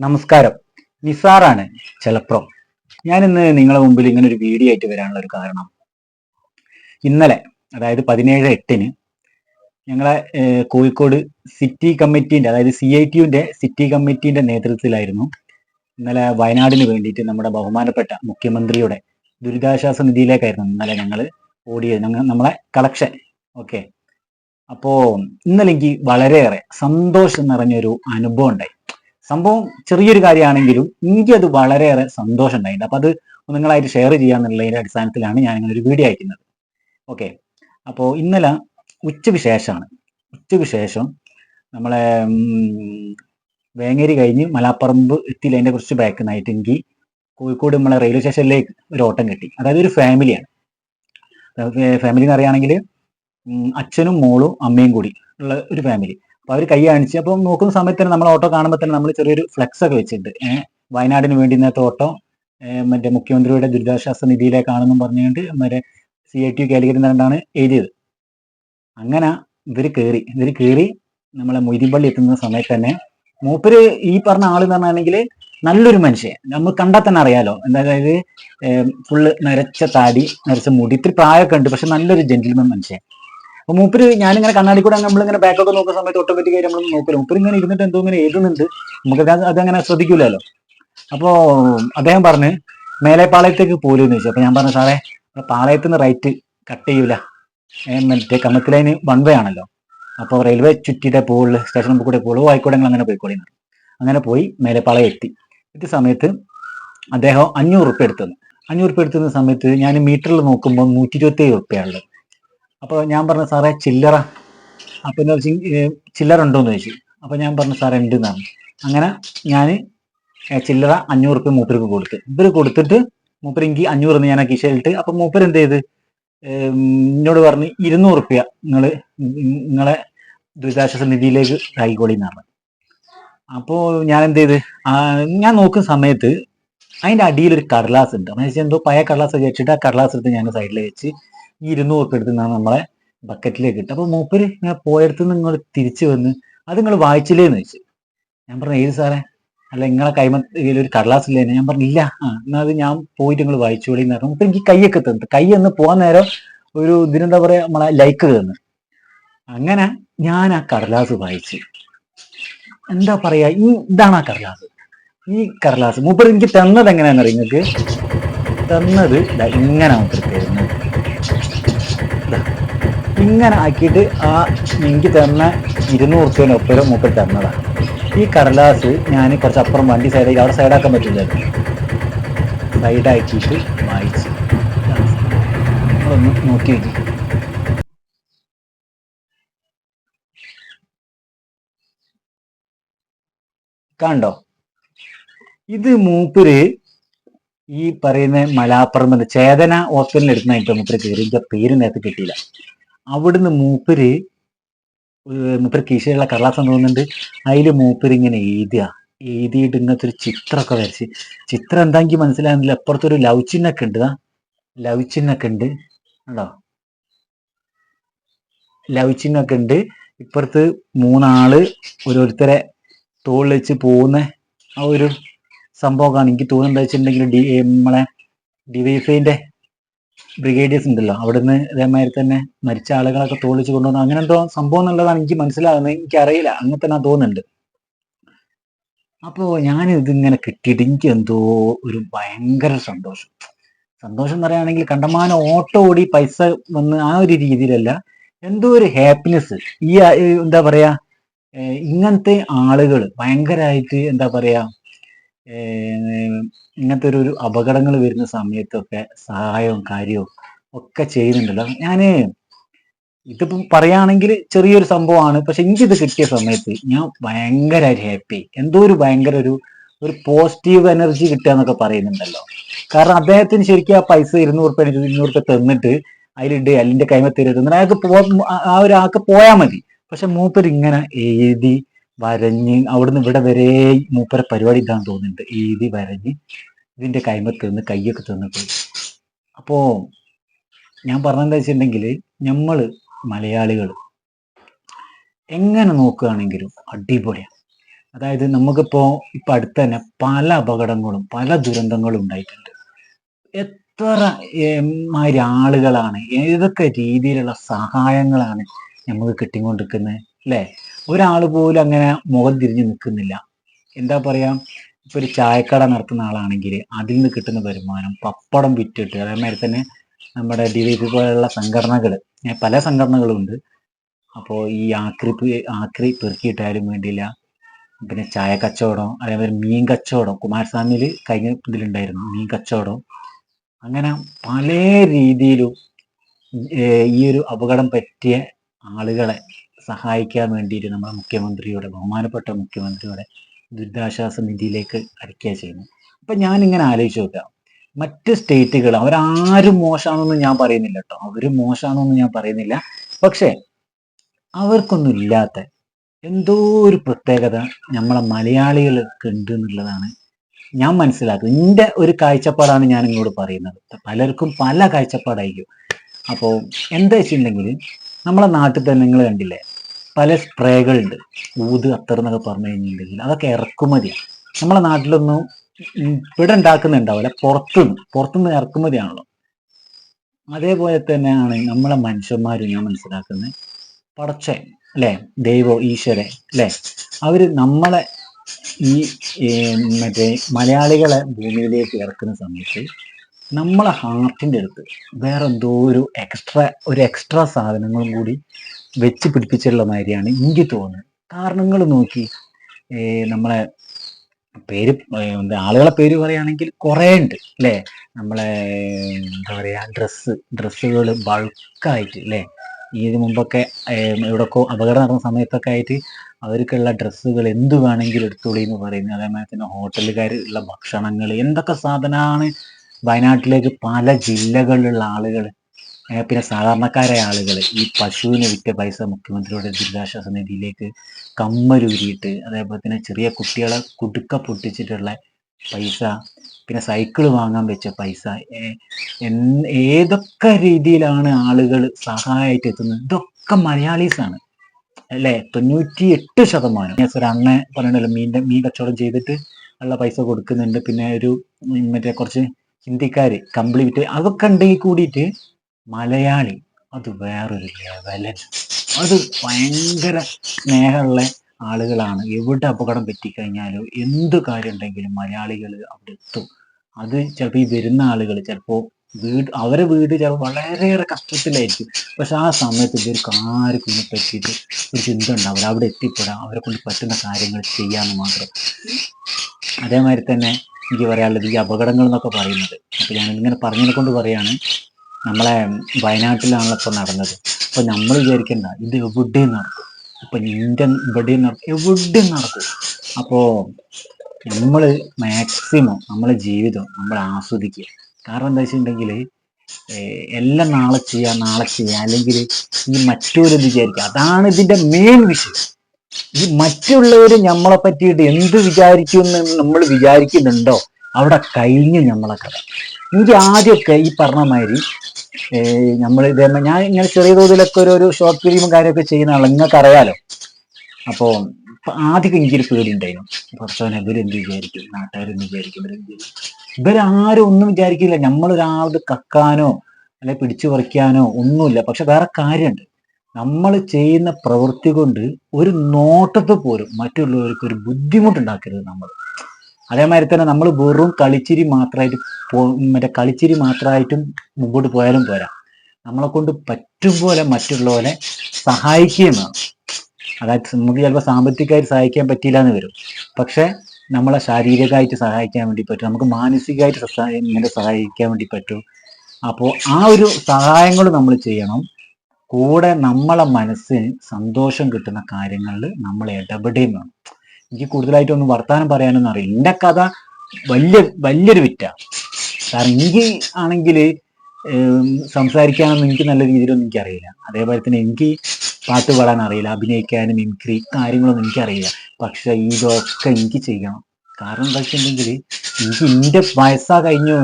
നമസ്കാരം. നിസാറാണ് ചെലപ്രം. ഞാൻ ഇന്ന് നിങ്ങളെ മുമ്പിൽ ഇങ്ങനെ ഒരു വീഡിയോ ആയിട്ട് വരാനുള്ള ഒരു കാരണം. ഇന്നലെ അതായത് പതിനേഴ് എട്ടിന് ഞങ്ങളെ കോഴിക്കോട് സിറ്റി കമ്മിറ്റീന്റെ അതായത് സി ഐ ടിയുന്റെ സിറ്റി കമ്മിറ്റീന്റെ നേതൃത്വത്തിലായിരുന്നു ഇന്നലെ വയനാടിന് വേണ്ടിയിട്ട് നമ്മുടെ ബഹുമാനപ്പെട്ട മുഖ്യമന്ത്രിയുടെ ദുരിതാശ്വാസ നിധിയിലേക്കായിരുന്നു ഇന്നലെ ഞങ്ങൾ ഓടിയത് ഞങ്ങൾ നമ്മളെ കളക്ഷൻ ഓക്കെ അപ്പോൾ ഇന്നലെ എനിക്ക് വളരെയേറെ സന്തോഷം നിറഞ്ഞൊരു അനുഭവം ഉണ്ടായി. സംഭവം ചെറിയൊരു കാര്യമാണെങ്കിലും എനിക്ക് അത് വളരെയേറെ സന്തോഷം ഉണ്ടായിട്ടുണ്ട്. അപ്പൊ അത് നിങ്ങളായിട്ട് ഷെയർ ചെയ്യാന്നുള്ളതിന്റെ അടിസ്ഥാനത്തിലാണ് ഞാൻ ഇങ്ങനെ ഒരു വീഡിയോ അയക്കുന്നത്. ഓക്കെ അപ്പോൾ ഇന്നലെ ഉച്ചവിശേഷമാണ്. ഉച്ചവിശേഷം നമ്മളെ വേങ്ങേരി കഴിഞ്ഞ് മലാപ്പറമ്പ് എത്തിയില്ല കുറച്ച് ബാക്ക് നായിട്ട് എനിക്ക് കോഴിക്കോട് നമ്മളെ റെയിൽവേ സ്റ്റേഷനിലേക്ക് ഒരു ഓട്ടം കിട്ടി. അതായത് ഒരു ഫാമിലിയാണ് ഫാമിലി എന്ന് പറയുകയാണെങ്കിൽ അച്ഛനും മോളും അമ്മയും കൂടി ഉള്ള ഒരു ഫാമിലി അപ്പൊ അവർ കൈ കാണിച്ച് അപ്പം നോക്കുന്ന സമയത്ത് തന്നെ നമ്മൾ ഓട്ടോ കാണുമ്പോൾ തന്നെ നമ്മൾ ചെറിയൊരു ഫ്ലെക്സ് ഒക്കെ വെച്ചിട്ടുണ്ട്. ഏഹ് വയനാടിന് വേണ്ടി ഇന്നത്തെ ഓട്ടോ മറ്റേ മുഖ്യമന്ത്രിയുടെ ദുരിതാശ്വാസ നിധിയിലേക്കാണെന്നും പറഞ്ഞുകൊണ്ട് മറ്റേ സി ഐ ടി കാലിക്കറ്റ് എഴുതിയത്. അങ്ങനെ ഇവർ കയറി ഇവർ കയറി നമ്മളെ മൊയ്തിപ്പള്ളി എത്തുന്ന സമയത്ത് തന്നെ മൂപ്പര് ഈ പറഞ്ഞ ആൾ എന്ന് പറഞ്ഞാണെങ്കിൽ നല്ലൊരു മനുഷ്യൻ. നമ്മൾ കണ്ടാൽ തന്നെ അറിയാലോ. എന്താ അതായത് ഫുള്ള് നരച്ച താടി നരച്ച മുടി. ഇത്തിരി പ്രായമൊക്കെ ഉണ്ട് പക്ഷെ നല്ലൊരു ജെന്റിൽമൻ മനുഷ്യൻ. മൂപ്പര് ഞാനിങ്ങനെ കണ്ണാടി കൂടെ നമ്മളിങ്ങനെ ബാക്കൊക്കെ നോക്കുന്ന സമയത്ത് ഓട്ടോമാറ്റിക് ആയിട്ട് നമ്മൾ നോക്കില്ല മൂപ്പര് ഇങ്ങനെ ഇരുന്നിട്ട് എന്തോ ഇങ്ങനെ എഴുതുന്നുണ്ട്. നമുക്ക് അത് അതങ്ങനെ ശ്രദ്ധിക്കൂലല്ലോ. അപ്പോ അദ്ദേഹം പറഞ്ഞ് മേലെപ്പാളയത്തേക്ക് പോലെന്ന് ചോദിച്ചു. അപ്പൊ ഞാൻ പറഞ്ഞു സാറേ പാളയത്തിന് റൈറ്റ് കട്ട് ചെയ്യൂല. മറ്റേ മറ്റേ കമ്മത്തിലൈന് വൺ വേ ആണല്ലോ. അപ്പോൾ റെയിൽവേ ചുറ്റിയിട്ടേ പോകുള്ളൂ സ്റ്റേഷൻ മുമ്പ് കൂടെ പോകുള്ളൂ ആയിക്കോട്ടെ അങ്ങനെ പോയിക്കോളി അങ്ങനെ പോയി മേലെപ്പാളയം എത്തി. എത്തിയ സമയത്ത് അദ്ദേഹം അഞ്ഞൂറ് റുപ്യ എടുത്തു. അഞ്ഞൂറ് റുപ്യ എടുത്തുന്ന സമയത്ത് ഞാൻ മീറ്ററിൽ നോക്കുമ്പോൾ നൂറ്റി ഇരുപത്തി ഏഴ് റുപ്യാണ് അപ്പോൾ ഞാൻ പറഞ്ഞു സാറേ ചില്ലറ. അപ്പം വെച്ചാൽ ചില്ലറ ഉണ്ടോന്ന് ചോദിച്ചു. അപ്പോൾ ഞാൻ പറഞ്ഞു സാറേ ഉണ്ട് എന്നാണ് അങ്ങനെ ഞാൻ ചില്ലറ അഞ്ഞൂറ് റുപ്യ മൂപ്പർക്ക് കൊടുത്തു. ഇവർ കൊടുത്തിട്ട് മൂപ്പർ എനിക്ക് അഞ്ഞൂറ് എന്ന് ഞാൻ ആ കിശയിലിട്ട് അപ്പം മൂപ്പർ എന്ത് ചെയ്ത്? എന്നോട് പറഞ്ഞ് ഇരുന്നൂറ് റുപ്യ നിങ്ങൾ നിങ്ങളെ ദുരിതാശ്വാസ നിധിയിലേക്ക് ആയിക്കോളി എന്നാണ് അപ്പോൾ ഞാൻ എന്ത് ചെയ്ത്? ഞാൻ നോക്കുന്ന സമയത്ത് അതിന്റെ അടിയിൽ ഒരു കടലാസ് ഉണ്ട്. എന്ന് വെച്ചാൽ എന്തോ പഴയ കടലാസ് വെച്ചിട്ട് ആ കടലാസ് എടുത്ത് ഞാൻ സൈഡിൽ വെച്ച് ഈ ഇരുന്നൂറ് എടുത്ത് ഞാൻ നമ്മളെ ബക്കറ്റിലേക്ക് ഇട്ട് അപ്പൊ മൂപ്പര് ഞാൻ പോയടുത്ത് നിങ്ങൾ തിരിച്ചു വന്ന് അത് നിങ്ങൾ വായിച്ചില്ലേന്ന് ചോദിച്ചു. ഞാൻ പറഞ്ഞു ഏത് സാറേ? അല്ല നിങ്ങളെ കൈമ ഒരു കടലാസ് ഇല്ലേ ഞാൻ പറഞ്ഞു ഇല്ല. ആ എന്നാൽ അത് ഞാൻ പോയിട്ട് നിങ്ങൾ വായിച്ചോളി എന്ന് പറഞ്ഞു. മൂപ്പര് എനിക്ക് കൈയൊക്കെ തന്നു. കൈ ഒന്ന് പോകാൻ നേരം ഒരു ഇതിനെന്താ പറയാ നമ്മളെ ലൈക്ക് തന്നു. അങ്ങനെ ഞാൻ ആ കടലാസ് വായിച്ചു. എന്താ പറയാ ഈ ഇതാണ് ആ കടലാസ്. ഈ കടലാസ്. മൂപ്പർ എനിക്ക് തന്നത് എങ്ങനെയാണെന്ന് നിങ്ങൾക്ക്? തന്നത് ഇങ്ങനെ മൂപ്പർ തരുന്നത്. ഇങ്ങനെ ആക്കിയിട്ട് ആ എനിക്ക് തന്ന ഇരുന്നൂറ് റുപ്യനൊപ്പം മൂപ്പർ തന്നതാണ് ഈ കടലാസ് ഞാൻ കുറച്ച് അപ്പുറം വണ്ടി സൈഡാക്കി അവിടെ സൈഡാക്കാൻ പറ്റില്ല സൈഡാക്കിയിട്ട് വായിച്ച് നിങ്ങളൊന്ന് നോക്കി നോക്കി. കണ്ടോ? ഇത് മൂപ്പര് ഈ പറയുന്ന മലാപ്പുറം ചേതന ഹോസ്പിറ്റലിൽ എടുക്കുന്നതായിട്ട് മൂപ്പര് കയറി പേര് നേരത്തെ കിട്ടിയില്ല. അവിടുന്ന് മൂപ്പര് മൂപ്പര് കീശയിലുള്ള കടലാസം തോന്നുന്നുണ്ട് അതിൽ മൂപ്പര് ഇങ്ങനെ എഴുതുക എഴുതിയിട്ട് ഇങ്ങനത്തെ ഒരു ചിത്രമൊക്കെ വരച്ച്. ചിത്രം എന്താണെങ്കിൽ മനസ്സിലാകുന്നില്ല. അപ്പുറത്തൊരു ലവ് ചിഹ്നൊക്കെ ഉണ്ട് ദാ. ലവ് ചിഹ്നൊക്കെ ഉണ്ട്. കണ്ടോ? ലവ് ചിഹ്നൊക്കെ ഉണ്ട്. ഇപ്പുറത്ത് മൂന്നാൾ ഓരോരുത്തരെ തോളിൽ വെച്ച് പോകുന്ന ആ ഒരു സംഭവമാണ് എനിക്ക് തോന്നുന്നത് വെച്ചിട്ടുണ്ടെങ്കിൽ ഡി നമ്മളെ ഡിവൈഫൈന്റെ ബ്രിഗേഡിയേഴ്സ് ഉണ്ടല്ലോ. അവിടുന്ന് ഇതേമാതിരി തന്നെ മരിച്ച ആളുകളൊക്കെ തോളിച്ച് കൊണ്ടുവന്നു അങ്ങനെ എന്തോ സംഭവം എന്നുള്ളതാണ് എനിക്ക് മനസ്സിലാകുന്നത്. എനിക്കറിയില്ല. അങ്ങനെ തന്നെ തോന്നുന്നുണ്ട്. അപ്പോ ഞാൻ ഇതിങ്ങനെ കിട്ടിയിട്ട് എനിക്ക് എന്തോ ഒരു ഭയങ്കര സന്തോഷം. സന്തോഷം എന്ന് പറയുകയാണെങ്കിൽ കണ്ടമാനം ഓട്ടോ ഓടി പൈസ വന്ന് ആ ഒരു രീതിയിലല്ല എന്തോ ഒരു ഹാപ്പിനെസ് ഈ എന്താ പറയാ ഇങ്ങനത്തെ ആളുകൾ ഭയങ്കരമായിട്ട് എന്താ പറയാ ഇങ്ങനത്തെ ഒരു അപകടങ്ങൾ വരുന്ന സമയത്തൊക്കെ സഹായവും കാര്യവും ഒക്കെ ചെയ്യുന്നുണ്ടല്ലോ. ഞാൻ ഇതിപ്പം പറയുകയാണെങ്കിൽ ചെറിയൊരു സംഭവമാണ്. പക്ഷെ എനിക്കിത് കിട്ടിയ സമയത്ത് ഞാൻ ഭയങ്കര ഹാപ്പി എന്തോ ഒരു ഭയങ്കര ഒരു ഒരു പോസിറ്റീവ് എനർജി കിട്ടുക എന്നൊക്കെ പറയുന്നുണ്ടല്ലോ. കാരണം അദ്ദേഹത്തിന് ശരിക്കും ആ പൈസ ഇരുന്നൂറ് റുപ്യ ഇരുന്നൂറ് റുപ്യ തന്നിട്ട് അതിലിട്ട് അല്ലിന്റെ കൈമ തരുന്നത് അയാൾക്ക് ആ- ഒരാൾക്ക് പോയാൽ മതി. പക്ഷെ മൂപ്പര് ഇങ്ങനെ എഴുതി വരഞ്ഞ് അവിടുന്ന് ഇവിടെ വരെ മൂപ്പര പരിപാടി ഇതാന്ന് തോന്നുന്നുണ്ട്. എഴുതി വരഞ്ഞ് ഇതിന്റെ കൈമ തിന്ന് കൈയൊക്കെ തിന്ന് അപ്പോ ഞാൻ പറഞ്ഞെന്താ വെച്ചിട്ടുണ്ടെങ്കിൽ നമ്മൾ മലയാളികൾ എങ്ങനെ നോക്കുകയാണെങ്കിലും അടിപൊളിയാണ് അതായത് നമുക്കിപ്പോ ഇപ്പൊ അടുത്ത് തന്നെ പല അപകടങ്ങളും പല ദുരന്തങ്ങളും ഉണ്ടായിട്ടുണ്ട്. എത്ര മാതിരി ആളുകളാണ് ഏതൊക്കെ രീതിയിലുള്ള സഹായങ്ങളാണ് നമുക്ക് കിട്ടിക്കൊണ്ടിരിക്കുന്നത് അല്ലേ? ഒരാൾ പോലും അങ്ങനെ മുഖം തിരിഞ്ഞ് നിൽക്കുന്നില്ല എന്താ പറയാ? ഇപ്പൊ ഒരു ചായക്കട നടത്തുന്ന ആളാണെങ്കിൽ അതിൽ നിന്ന് കിട്ടുന്ന വരുമാനം പപ്പടം വിറ്റിട്ട് അതേമാതിരി തന്നെ നമ്മുടെ ഡി വൈ പി പോലുള്ള സംഘടനകൾ പല സംഘടനകളും ഉണ്ട്. അപ്പോൾ ഈ ആക്രി ആക്രി പെറുക്കിയിട്ടാലും വേണ്ടിയില്ല. പിന്നെ ചായ കച്ചവടം അതേപോലെ മീൻ കച്ചവടം. കുമാരസ്വാമിയിൽ കഴിഞ്ഞ ഇതിലുണ്ടായിരുന്നു മീൻ കച്ചവടം. അങ്ങനെ പല രീതിയിലും ഈ ഒരു അപകടം പറ്റിയ ആളുകളെ സഹായിക്കാൻ വേണ്ടിയിട്ട് നമ്മുടെ മുഖ്യമന്ത്രിയുടെ ബഹുമാനപ്പെട്ട മുഖ്യമന്ത്രിയുടെ ദുരിതാശ്വാസ നിധിയിലേക്ക് അടയ്ക്കുക ചെയ്യുന്നു. അപ്പൊ ഞാൻ ഇങ്ങനെ ആലോചിച്ച് നോക്കാം മറ്റ് സ്റ്റേറ്റുകൾ അവരാരും മോശമാണെന്ന് ഞാൻ പറയുന്നില്ല കേട്ടോ. അവരും മോശമാണെന്നൊന്നും ഞാൻ പറയുന്നില്ല. പക്ഷേ അവർക്കൊന്നും ഇല്ലാത്ത എന്തോ ഒരു പ്രത്യേകത നമ്മളെ മലയാളികൾക്ക് ഉണ്ട് എന്നുള്ളതാണ് ഞാൻ മനസ്സിലാക്കുന്നത്. എന്റെ ഒരു കാഴ്ചപ്പാടാണ് ഞാൻ ഇങ്ങോട്ട് പറയുന്നത്. പലർക്കും പല കാഴ്ചപ്പാടായിരിക്കും. അപ്പോൾ എന്താ വെച്ചിട്ടുണ്ടെങ്കിൽ നമ്മളെ നാട്ടിൽ തന്നെ നിങ്ങൾ കണ്ടില്ലേ? പല സ്പ്രേകളുണ്ട്. ഊത് അത്തർ എന്നൊക്കെ പറഞ്ഞു കഴിഞ്ഞിട്ടുണ്ടെങ്കിൽ അതൊക്കെ ഇറക്കുമതിയാണ്. നമ്മളെ നാട്ടിലൊന്നും ഇവിടെ ഉണ്ടാക്കുന്നുണ്ടാവില്ല. പുറത്തുനിന്ന് പുറത്തുനിന്ന് ഇറക്കുമതിയാണല്ലോ. അതേപോലെ തന്നെയാണ് നമ്മളെ മനുഷ്യന്മാരും ഞാൻ മനസ്സിലാക്കുന്നത്. പടച്ച അല്ലേ? ദൈവോ ഈശ്വരൻ അല്ലേ? അവർ നമ്മളെ ഈ മറ്റേ മലയാളികളെ ഭൂമിയിലേക്ക് ഇറക്കുന്ന സമയത്ത് നമ്മളെ ഹാർട്ടിന്റെ അടുത്ത് വേറെ എന്തോ ഒരു എക്സ്ട്രാ ഒരു എക്സ്ട്രാ സാധനങ്ങളും കൂടി വെച്ച് പിടിപ്പിച്ചിട്ടുള്ള മാതിരിയാണ് എനിക്ക് തോന്നുന്നത്. കാരണങ്ങൾ നോക്കി നമ്മളെ പേര് എന്താ ആളുകളെ പേര് പറയുകയാണെങ്കിൽ കുറേ ഉണ്ട് അല്ലേ? നമ്മളെ എന്താ പറയുക ഡ്രസ്സ് ഡ്രസ്സുകൾ ബൾക്കായിട്ട് അല്ലേ? ഇതിന് മുമ്പൊക്കെ എവിടെയൊക്കെ അപകടം നടന്ന സമയത്തൊക്കെ ആയിട്ട് അവർക്കുള്ള ഡ്രസ്സുകൾ എന്ത് വേണമെങ്കിലും എടുത്തോളി എന്ന് പറയുന്നത്. അതേമാതിരി തന്നെ ഹോട്ടലുകാർ ഉള്ള ഭക്ഷണങ്ങൾ എന്തൊക്കെ സാധനമാണ് വയനാട്ടിലേക്ക് പല ജില്ലകളിലുള്ള ആളുകൾ പിന്നെ സാധാരണക്കാരായ ആളുകൾ ഈ പശുവിന് വിറ്റ പൈസ മുഖ്യമന്ത്രിയുടെ ദുരിതാശ്വാസ നിധിയിലേക്ക് കമ്മരൂരിയിട്ട് അതേപോലെ തന്നെ ചെറിയ കുട്ടികളെ കുടുക്ക പൊട്ടിച്ചിട്ടുള്ള പൈസ പിന്നെ സൈക്കിൾ വാങ്ങാൻ വെച്ച പൈസ ഏതൊക്കെ രീതിയിലാണ് ആളുകൾ സഹായമായിട്ട് എത്തുന്നത്? ഇതൊക്കെ മലയാളീസാണ്. അല്ലേ? തൊണ്ണൂറ്റി എട്ട് ശതമാനം. ഞാൻ ഒരു അണ്ണ പറയണല്ലോ മീന്റെ മീൻ കച്ചവടം ചെയ്തിട്ട് ഉള്ള പൈസ കൊടുക്കുന്നുണ്ട്. പിന്നെ ഒരു മറ്റേ കുറച്ച് ഹിന്ദിക്കാര് കമ്പിളി വിറ്റ് അതൊക്കെ ഉണ്ടെങ്കിൽ കൂടിയിട്ട് മലയാളി. അത് വേറൊരു ലെവലൻ അത് ഭയങ്കര സ്നേഹമുള്ള ആളുകളാണ്. എവിടെ അപകടം പറ്റിക്കഴിഞ്ഞാലും എന്ത് കാര്യം ഉണ്ടെങ്കിലും മലയാളികൾ അവിടെ എത്തും. അത് ചിലപ്പോൾ ഈ വരുന്ന ആളുകൾ ചിലപ്പോൾ വീട് അവരെ വീട് ചിലപ്പോൾ വളരെയേറെ കഷ്ടത്തിലായിരിക്കും. പക്ഷെ ആ സമയത്ത് ഇവർക്ക് ആർക്കും ഇതിനെ പറ്റിയിട്ട് ഒരു ചിന്ത ഉണ്ടാവില്ല. അവിടെ എത്തിപ്പെടാം അവരെ കൊണ്ട് പറ്റുന്ന കാര്യങ്ങൾ ചെയ്യാമെന്ന് മാത്രം. അതേമാതിരി തന്നെ എനിക്ക് പറയാനുള്ളത് ഈ അപകടങ്ങൾ എന്നൊക്കെ പറയുന്നത്. അപ്പോൾ ഞാനിങ്ങനെ പറഞ്ഞതിനെ കൊണ്ട് പറയാണ് നമ്മളെ വയനാട്ടിലാണല്ലോ ഇപ്പൊ നടന്നത്. അപ്പോൾ നമ്മൾ വിചാരിക്കണ്ട ഇത് എവിടെയും നടക്കും. ഇപ്പൊ ഇന്ത്യൻ ഇവിടെയും നടക്കും എവിടെയും നടക്കും. അപ്പോൾ നമ്മൾ മാക്സിമം നമ്മളെ ജീവിതം നമ്മൾ ആസ്വദിക്കുക. കാരണം എന്താ വെച്ചിട്ടുണ്ടെങ്കിൽ എല്ലാം നാളെ ചെയ്യുക നാളെ ചെയ്യുക അല്ലെങ്കിൽ ഈ മറ്റൊരു വിചാരിക്കുക. അതാണ് ഇതിന്റെ മെയിൻ വിഷയം ഈ മറ്റുള്ളവർ നമ്മളെ പറ്റിയിട്ട് എന്ത് വിചാരിക്കുമെന്ന് നമ്മൾ വിചാരിക്കുന്നുണ്ടോ അവിടെ കഴിഞ്ഞു നമ്മളെ കഥ. എനിക്ക് ആദ്യമൊക്കെ ഈ പറഞ്ഞ മാതിരി നമ്മൾ ഇതേ ഞാൻ ഇങ്ങനെ ചെറിയ തോതിലൊക്കെ ഒരു ഒരു ഷോർട്ട് ഫിലിമും കാര്യമൊക്കെ ചെയ്യുന്ന ആളാണ് നിങ്ങൾക്ക് അറിയാലോ. അപ്പോൾ ആദ്യമൊക്കെ എനിക്കൊരു പേടി ഉണ്ടായിരുന്നു കുറച്ചവനെ ഇവരെന്ത് വിചാരിക്കും? നാട്ടുകാരെന്ത് വിചാരിക്കും? ഇവരാരും ഒന്നും വിചാരിക്കില്ല. നമ്മളൊരാളത് കക്കാനോ അല്ലെ പിടിച്ചു പറിക്കാനോ ഒന്നുമില്ല. പക്ഷെ വേറെ കാര്യമുണ്ട്. നമ്മൾ ചെയ്യുന്ന പ്രവൃത്തി കൊണ്ട് ഒരു നോട്ടത്തിൽ പോലും മറ്റുള്ളവർക്ക് ഒരു ബുദ്ധിമുട്ടുണ്ടാക്കരുത് നമ്മൾ അതേമാതിരി തന്നെ നമ്മൾ വെറും കളിച്ചിരി മാത്രമായിട്ട് പോ മറ്റേ കളിച്ചിരി മാത്രമായിട്ടും മുമ്പോട്ട് പോയാലും പോരാ. നമ്മളെ കൊണ്ട് പറ്റും പോലെ മറ്റുള്ളവരെ സഹായിക്കുകയും വേണം. അതായത് നമുക്ക് ചിലപ്പോൾ സാമ്പത്തികമായിട്ട് സഹായിക്കാൻ പറ്റിയില്ല എന്ന് വരും. പക്ഷെ നമ്മളെ ശാരീരികമായിട്ട് സഹായിക്കാൻ വേണ്ടി പറ്റും. നമുക്ക് മാനസികമായിട്ട് ഇങ്ങനെ സഹായിക്കാൻ വേണ്ടി പറ്റും. അപ്പോൾ ആ ഒരു സഹായങ്ങൾ നമ്മൾ ചെയ്യണം. കൂടെ നമ്മളെ മനസ്സിന് സന്തോഷം കിട്ടുന്ന കാര്യങ്ങളിൽ നമ്മൾ ഇടപെടുകയും വേണം. എനിക്ക് കൂടുതലായിട്ടൊന്നും വർത്താനം പറയാനൊന്നും അറിയില്ല. എന്റെ കഥ വലിയ വലിയൊരു വിറ്റ. കാരണം എനിക്ക് ആണെങ്കിൽ സംസാരിക്കാനൊന്നും എനിക്ക് നല്ല രീതിയിലൊന്നും എനിക്കറിയില്ല അതേപോലെ തന്നെ എനിക്ക് പാട്ട് പാടാൻ അറിയില്ല അഭിനയിക്കാനും മിമിക്രി കാര്യങ്ങളൊന്നും എനിക്കറിയില്ല പക്ഷെ ഇതൊക്കെ എനിക്ക് ചെയ്യണം. കാരണം എന്താ വെച്ചിട്ടുണ്ടെങ്കിൽ എനിക്ക് എന്റെ വയസ്സാ കഴിഞ്ഞു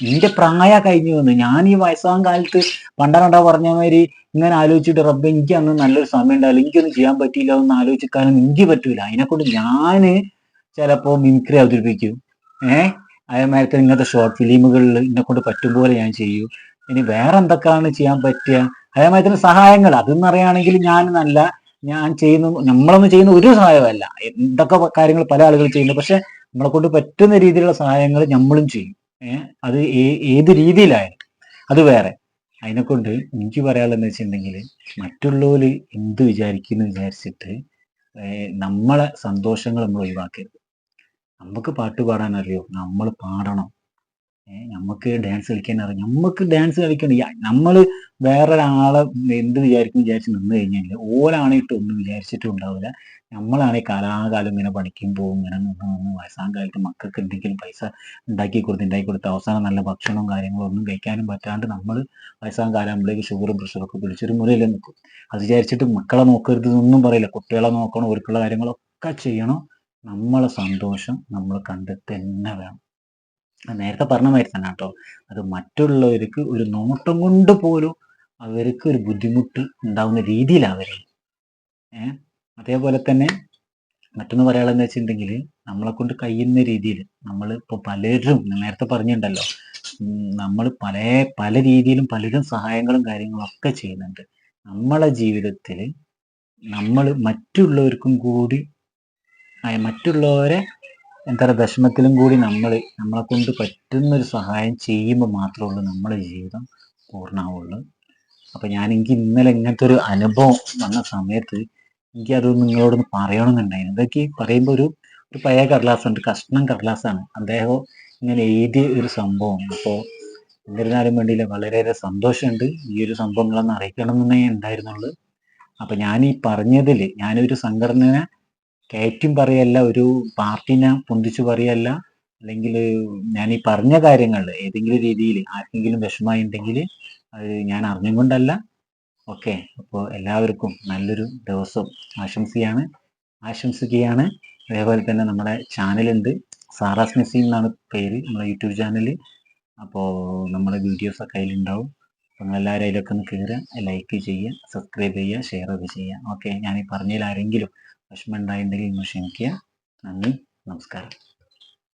എന്ന് എന്റെ പ്രായ കഴിഞ്ഞു വന്നു ഞാൻ ഈ വയസ്സാം കാലത്ത് പണ്ടാണ്ടാ പറഞ്ഞ മാതിരി ഇങ്ങനെ ആലോചിച്ചിട്ട് റബ്ബ് എനിക്ക് അന്ന് നല്ലൊരു സമയം ഉണ്ടാവില്ല എനിക്കൊന്നും ചെയ്യാൻ പറ്റിയില്ല എന്ന് ആലോചിക്കാനും എനിക്ക് പറ്റൂല. അതിനെക്കൊണ്ട് ഞാൻ ചിലപ്പോ മിമിക്രി അവതരിപ്പിക്കും. ഏഹ് അതേമാതിരി ഇങ്ങനത്തെ ഷോർട്ട് ഫിലിമുകളിൽ എന്നെക്കൊണ്ട് പറ്റും പോലെ ഞാൻ ചെയ്യൂ. ഇനി വേറെ എന്തൊക്കെയാണ് ചെയ്യാൻ പറ്റുക? അതേമാതിരി സഹായങ്ങൾ. അതെന്ന് പറയുകയാണെങ്കിൽ ഞാൻ നല്ല ഞാൻ ചെയ്യുന്ന നമ്മളൊന്നും ചെയ്യുന്ന ഒരു സഹായമല്ല. എന്തൊക്കെ കാര്യങ്ങൾ പല ആളുകൾ ചെയ്യുന്നു പക്ഷെ നമ്മളെ കൊണ്ട് പറ്റുന്ന രീതിയിലുള്ള സഹായങ്ങൾ നമ്മളും ചെയ്യും. അത് ഏത് രീതിയിലായാലും. അത് വേറെ. അതിനെക്കൊണ്ട് എനിക്ക് പറയാനുള്ളതെന്ന് വെച്ചിട്ടുണ്ടെങ്കിൽ മറ്റുള്ളവർ എന്ത് വിചാരിക്കുന്നു വിചാരിച്ചിട്ട് നമ്മളെ സന്തോഷങ്ങൾ നമ്മൾ ഒഴിവാക്കരുത്. നമുക്ക് പാട്ട് പാടാൻ അറിയോ? നമ്മൾ പാടണം. നമുക്ക് ഡാൻസ് കളിക്കാൻ അറിയാം? നമുക്ക് ഡാൻസ് കളിക്കണം നമ്മൾ വേറൊരാളെ എന്ത് വിചാരിക്കും വിചാരിച്ച് നിന്ന് കഴിഞ്ഞാൽ ഓരാണിട്ട് ഒന്നും വിചാരിച്ചിട്ടും ഉണ്ടാവില്ല നമ്മളാണെങ്കിൽ കാലാകാലം ഇങ്ങനെ പോകും ഇങ്ങനെ നിന്ന് നിന്ന് വയസ്സാം കാലത്ത് മക്കൾക്ക് എന്തെങ്കിലും പൈസ ഉണ്ടാക്കി കൊടുത്ത് ഉണ്ടാക്കി കൊടുത്ത് അവസാനം നല്ല ഭക്ഷണവും കാര്യങ്ങളും ഒന്നും കഴിക്കാനും പറ്റാണ്ട് നമ്മൾ വയസ്സാം കാലം ആകുമ്പോഴേക്ക് ഷുഗറും പ്രഷറൊക്കെ പിടിച്ചൊരു മുലയിൽ നിൽക്കും. അത് വിചാരിച്ചിട്ട് മക്കളെ നോക്കരുത് എന്നൊന്നും പറയില്ല. കുട്ടികളെ നോക്കണം ഒരുക്കുള്ള കാര്യങ്ങളൊക്കെ ചെയ്യണം. നമ്മളെ സന്തോഷം നമ്മൾ കണ്ടെത്തി തന്നെ വേണം. നേരത്തെ പറഞ്ഞ മാതിരി തന്നെ കേട്ടോ. അത് മറ്റുള്ളവർക്ക് ഒരു നോട്ടം കൊണ്ട് പോലും അവർക്ക് ഒരു ബുദ്ധിമുട്ട് ഉണ്ടാവുന്ന രീതിയിലാണ് അവർ അതേപോലെ തന്നെ മറ്റൊന്ന് പറയാനുള്ളതെന്ന് വെച്ചിട്ടുണ്ടെങ്കിൽ നമ്മളെ കൊണ്ട് കഴിയുന്ന രീതിയിൽ നമ്മൾ ഇപ്പോൾ പലരും നേരത്തെ പറഞ്ഞിട്ടുണ്ടല്ലോ നമ്മൾ പല പല രീതിയിലും പലരും സഹായങ്ങളും കാര്യങ്ങളും ഒക്കെ ചെയ്യുന്നുണ്ട്. നമ്മളെ ജീവിതത്തിൽ നമ്മൾ മറ്റുള്ളവർക്കും കൂടി മറ്റുള്ളവരെ എന്താ പറയുക വിഷമത്തിലും കൂടി നമ്മൾ നമ്മളെ കൊണ്ട് പറ്റുന്ന ഒരു സഹായം ചെയ്യുമ്പോൾ മാത്രമേ ഉള്ളൂ നമ്മുടെ ജീവിതം പൂർണമാവുള്ളൂ. അപ്പൊ ഞാൻ എനിക്ക് ഇന്നലെ ഇങ്ങനത്തെ ഒരു അനുഭവം വന്ന സമയത്ത് എനിക്ക് അത് നിങ്ങളോടൊന്ന് പറയണമെന്നുണ്ടായിരുന്നു ഇതൊക്കെ പറയുമ്പോൾ ഒരു ഒരു പഴയ കടലാസ് ഉണ്ട് കഷ്ണം കടലാസാണ്. അദ്ദേഹം ഇങ്ങനെ എഴുതിയ ഒരു സംഭവം അപ്പോൾ എന്നിരുന്നാലും വേണ്ടിയില്ല വളരെയേറെ സന്തോഷമുണ്ട് ഈ ഒരു സംഭവങ്ങളൊന്ന് അറിയിക്കണം എന്നേ ഉണ്ടായിരുന്നുള്ളൂ. അപ്പൊ ഞാൻ ഈ പറഞ്ഞതിൽ ഞാനൊരു സംഘടനയെ കയറ്റും പറയല്ല ഒരു പാർട്ടിനെ പൊന്തിച്ചു പറയല്ല അല്ലെങ്കിൽ ഞാൻ ഈ പറഞ്ഞ കാര്യങ്ങൾ ഏതെങ്കിലും രീതിയിൽ ആർക്കെങ്കിലും വിഷമമായി ഉണ്ടെങ്കിൽ അത് ഞാൻ അറിഞ്ഞും കൊണ്ടല്ല. ഓക്കെ. അപ്പോൾ എല്ലാവർക്കും നല്ലൊരു ദിവസം ആശംസിക്കുകയാണ് ആശംസിക്കുകയാണ്. അതേപോലെ തന്നെ നമ്മുടെ ചാനലുണ്ട്. സാറാസ് സ്മിസി എന്നാണ് പേര് നമ്മുടെ യൂട്യൂബ് ചാനൽ അപ്പോൾ നമ്മുടെ വീഡിയോസൊക്കെ അതിലുണ്ടാവും. അപ്പോൾ നിങ്ങളെല്ലാവരും അതിലൊക്കെ ഒന്ന് കയറുക ലൈക്ക് ചെയ്യുക സബ്സ്ക്രൈബ് ചെയ്യുക ഷെയർ ഒക്കെ ചെയ്യുക. ഓക്കെ. ഞാൻ ഈ പറഞ്ഞതിൽ ആരെങ്കിലും വിഷമം ഉണ്ടായിട്ടുണ്ടെങ്കിൽ ഇന്ന് ക്ഷമിക്കുക. നന്ദി. നമസ്കാരം.